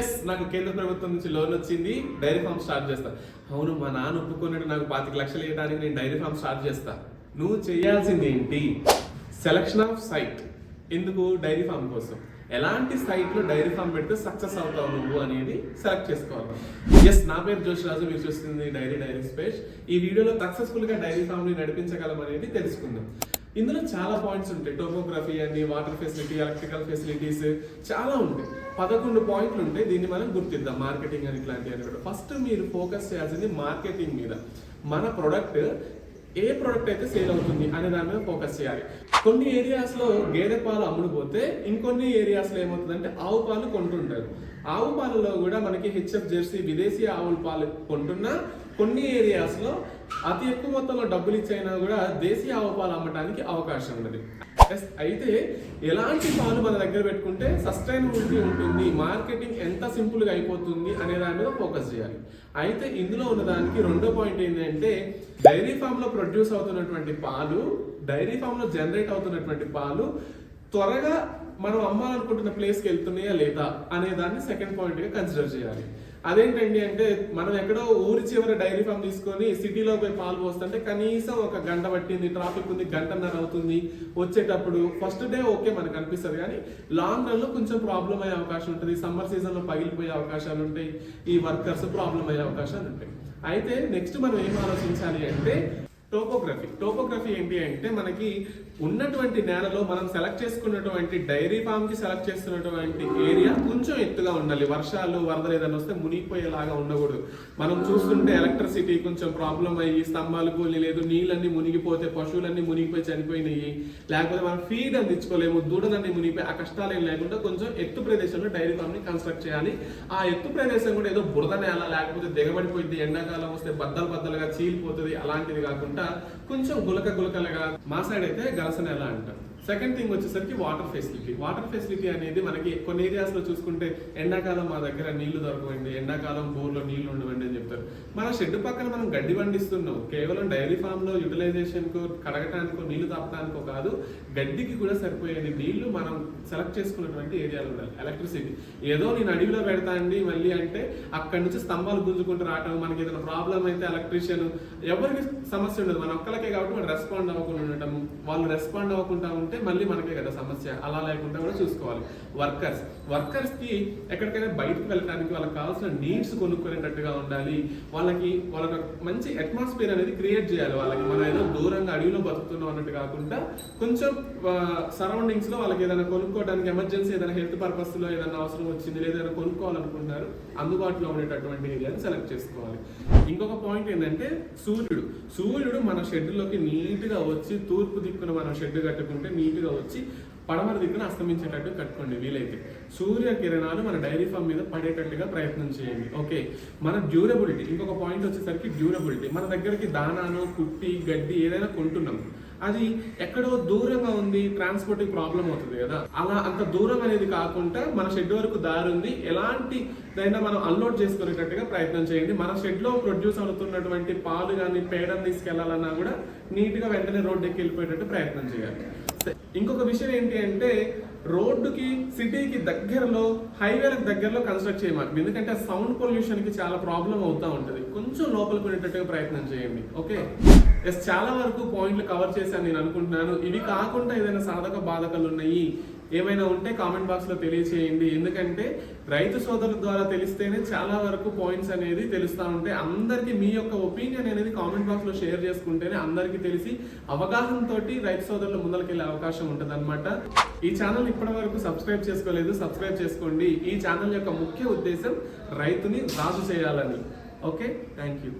Yes నాకు కేంద్ర ప్రభుత్వం నుంచి లోన్ వచ్చింది. డైరీ ఫామ్ స్టార్ట్ చేస్తా. అవును మా నాన్న ఒప్పుకున్నట్టు నాకు పాతిక లక్షలు ఇవ్వడానికి నేను డైరీ ఫామ్ స్టార్ట్ చేస్తా. నువ్వు చేయాల్సింది ఏంటి? సెలక్షన్ ఆఫ్ సైట్ ఎందుకు? డైరీ ఫామ్ కోసం. ఎలాంటి సైట్లో డైరీ ఫామ్ పెడితే సక్సెస్ అవుతావు నువ్వు అనేది సెలెక్ట్ చేసుకోవాలి. ఎస్ నా పేరు జోష్ రాజు మీరు చూస్తుంది డైరీ డైరీ స్పేస్ ఈ వీడియోలో సక్సెస్ఫుల్గా డైరీ ఫామ్ని నడిపించగలం అనేది తెలుసుకుందాం. ఇందులో చాలా పాయింట్స్ ఉంటాయి. టోపోగ్రఫీ అని వాటర్ ఫెసిలిటీ ఎలక్ట్రికల్ ఫెసిలిటీస్ చాలా ఉంటాయి. పదకొండు పాయింట్లు ఉంటాయి. దీన్ని మనం గుర్తిద్దాం. మార్కెటింగ్ అని ఇట్లాంటివి కూడా. ఫస్ట్ మీరు ఫోకస్ చేయాల్సింది మార్కెటింగ్ మీద. మన ప్రొడక్ట్ ఏ ప్రోడక్ట్ అయితే సేల్ అవుతుంది అనే దాని మీద ఫోకస్ చేయాలి. కొన్ని ఏరియాస్లో గేదె పాలు అమ్ముడుపోతే ఇంకొన్ని ఏరియాస్లో ఏమవుతుందంటే ఆవు పాలు కొంటుంటారు. ఆవు పాలలో కూడా మనకి హెచ్ఎఫ్ జెర్సీ విదేశీ ఆవుల పాలు కొంటున్నా కొన్ని ఏరియాస్లో అతి ఎక్కువ మొత్తంలో డబ్బులు ఇచ్చైనా కూడా దేశీయ ఆవు పాలు అమ్మడానికి అవకాశం ఉన్నది. అయితే ఎలాంటి పాలు మన దగ్గర పెట్టుకుంటే సస్టైనబిలిటీ ఉంటుంది మార్కెటింగ్ ఎంత సింపుల్గా అయిపోతుంది అనే దాని మీద ఫోకస్ చేయాలి. అయితే ఇందులో ఉన్నదానికి రెండో పాయింట్ ఏంటంటే డైరీ ఫామ్లో ప్రొడ్యూస్ అవుతున్నటువంటి పాలు డైరీ ఫామ్లో జనరేట్ అవుతున్నటువంటి పాలు త్వరగా మనం అమ్మాలనుకుంటున్న ప్లేస్కి వెళ్తున్నాయా లేదా అనే దాన్ని సెకండ్ పాయింట్గా కన్సిడర్ చేయాలి. అదేంటండి అంటే మనం ఎక్కడో ఊరి చివర డైరీ ఫామ్ తీసుకొని సిటీలో పోయి పాలు పోస్తుంటే కనీసం ఒక గంట పట్టింది ట్రాఫిక్ ఉంది గంటన్నర అవుతుంది. వచ్చేటప్పుడు ఫస్ట్ డే ఓకే మనకు అనిపిస్తుంది. కానీ లాంగ్ రన్లో కొంచెం ప్రాబ్లం అయ్యే అవకాశం ఉంటుంది. సమ్మర్ సీజన్లో పగిలిపోయే అవకాశాలు ఉంటాయి. ఈ వర్కర్స్ ప్రాబ్లం అయ్యే అవకాశాలు ఉంటాయి. అయితే నెక్స్ట్ మనం ఏం ఆలోచించాలి అంటే టోపోగ్రఫీ. టోపోగ్రఫీ ఏంటి అంటే మనకి ఉన్నటువంటి నేలలో మనం సెలెక్ట్ చేసుకున్నటువంటి డైరీ ఫామ్కి సెలెక్ట్ చేస్తున్నటువంటి ఏరియా కొంచెం ఎత్తుగా ఉండాలి. వర్షాలు వరదలు ఏదైనా వస్తే మునిగిపోయేలాగా ఉండకూడదు. మనం చూస్తుంటే ఎలక్ట్రిసిటీ కొంచెం ప్రాబ్లం అయ్యి స్తంభాలు కూలి లేదు నీళ్ళన్నీ మునిగిపోతే పశువులన్నీ మునిగిపోయి చనిపోయినాయి. లేకపోతే మనం ఫీడ్ అందించుకోలేము దూడలన్నీ మునిగిపోయి ఆ కష్టాలు ఏం లేకుండా కొంచెం ఎత్తు ప్రదేశంలో డైరీ ఫామ్ని కన్స్ట్రక్ట్ చేయాలి. ఆ ఎత్తు ప్రదేశం కూడా ఏదో బురద నేల లేకపోతే దిగబడిపోయింది ఎండాకాలం వస్తే బద్దలు బద్దలుగా చీలిపోతుంది అలాంటిది కాకుండా కొంచెం గులక గులకలుగా మా సైడ్ అయితే గలస నేల సెకండ్ థింగ్ వచ్చేసరికి వాటర్ ఫెసిలిటీ వాటర్ ఫెసిలిటీ అనేది మనకి కొన్ని ఏరియాస్లో చూసుకుంటే ఎండాకాలం మా దగ్గర నీళ్ళు దొరకవండి ఎండాకాలం బోర్లో నీళ్ళు ఉండవండి అని చెప్తారు. మన షెడ్ పక్కన మనం గడ్డి పండిస్తున్నాం. కేవలం డైరీ ఫామ్లో యూటిలైజేషన్కు కడగటానికో నీళ్ళు తాపడానికో కాదు గడ్డికి కూడా సరిపోయేది నీళ్ళు మనం సెలెక్ట్ చేసుకున్నటువంటి ఏరియాలు ఉండాలి. ఎలక్ట్రిసిటీ. ఏదో నేను అడవిలో పెడతా అండి మళ్ళీ అంటే అక్కడి నుంచి స్తంభాలు గుంజుకుంటూ రావటం మనకి ఏదైనా ప్రాబ్లం అయితే ఎలక్ట్రీషియన్ ఎవరికి సమస్య ఉండదు. మన ఒక్కలకే కాబట్టి మనం రెస్పాండ్ అవ్వకుండా ఉండటం వాళ్ళు రెస్పాండ్ అవ్వకుండా ఉంటే మళ్ళీ మనకే కదా సమస్య. అలా లేకుండా కూడా చూసుకోవాలి. వర్కర్స్. వర్కర్స్కి ఎక్కడికైనా బయటకు వెళ్ళడానికి వాళ్ళకి కావాల్సిన నీడ్స్ కొనుక్కునేటట్టుగా ఉండాలి. వాళ్ళకి వాళ్ళకి మంచి అట్మాస్ఫియర్ అనేది క్రియేట్ చేయాలి. వాళ్ళకి మనం ఏదో దూరంగా అడవిలో బతుకుతున్నాం అన్నట్టు కాకుండా కొంచెం సరౌండింగ్స్లో వాళ్ళకి ఏదైనా కొనుక్కోవడానికి ఎమర్జెన్సీ ఏదైనా హెల్త్ పర్పస్లో ఏదైనా అవసరం వచ్చింది లేదా ఏదైనా కొనుక్కోవాలనుకుంటున్నారు అందుబాటులో ఉండేటటువంటి ఏరియాని సెలెక్ట్ చేసుకోవాలి. ఇంకొక పాయింట్ ఏంటంటే సూర్యుడు. సూర్యుడు మన షెడ్లోకి నీట్గా వచ్చి తూర్పు దిక్కున మనం షెడ్ కట్టుకుంటే నీట్గా వచ్చి పడమర దిక్కున అస్తమించేటట్టు కట్టుకోండి వీలైతే. సూర్య కిరణాలు మన డైరీ ఫామ్ మీద పడేటట్టుగా ప్రయత్నం చేయండి. ఓకే? మన డ్యూరబిలిటీ ఇంకొక పాయింట్ వచ్చేసరికి డ్యూరబిలిటీ. మన దగ్గరికి దానాను కుట్టి గడ్డి ఏదైనా కొంటున్నాం. అది ఎక్కడో దూరంగా ఉంది ట్రాన్స్పోర్టింగ్ ప్రాబ్లం అవుతుంది కదా. అలా అంత దూరం అనేది కాకుండా మన షెడ్ వరకు దారి ఉంది. ఎలాంటి దైనా మనం అన్లోడ్ చేసుకునేటట్టుగా ప్రయత్నం చేయండి. మన షెడ్లో ప్రొడ్యూస్ అవుతున్నటువంటి పాలు కానీ పేడను తీసుకెళ్ళాలన్నా కూడా నీట్గా వెంటనే రోడ్డెక్కి వెళ్ళిపోయేటట్టు ప్రయత్నం చేయాలి. ఇంకొక విషయం ఏంటి అంటే రోడ్డుకి సిటీకి దగ్గరలో హైవేలకు దగ్గరలో కన్స్ట్రక్ట్ చేయమాకండి. ఎందుకంటే సౌండ్ పొల్యూషన్కి చాలా ప్రాబ్లం అవుతా ఉంటుంది. కొంచెం లోపలికి ఉండేటట్టుగా ప్రయత్నం చేయండి. ఓకే ఎస్ చాలా వరకు పాయింట్లు కవర్ చేశాను నేను అనుకుంటున్నాను. ఇవి కాకుండా ఏదైనా సాధక బాధకాలు ఉన్నాయి? ఏమైనా ఉంటే కామెంట్ బాక్స్లో తెలియచేయండి. ఎందుకంటే రైతు సోదరుల ద్వారా తెలిస్తేనే చాలా వరకు పాయింట్స్ అనేది తెలుస్తూ ఉంటాయి. అందరికీ మీ యొక్క ఒపీనియన్ అనేది కామెంట్ బాక్స్లో షేర్ చేసుకుంటేనే అందరికీ తెలిసి అవగాహనతో తోటి రైతు సోదరులు ముందరికెళ్ళే అవకాశం ఉంటుంది ఈ ఛానల్ ఇప్పటి వరకు సబ్స్క్రైబ్ చేసుకోలేదు. సబ్స్క్రైబ్ చేసుకోండి. ఈ ఛానల్ యొక్క ముఖ్య ఉద్దేశం రైతుని రాజు చేయాలని. ఓకే? Thank you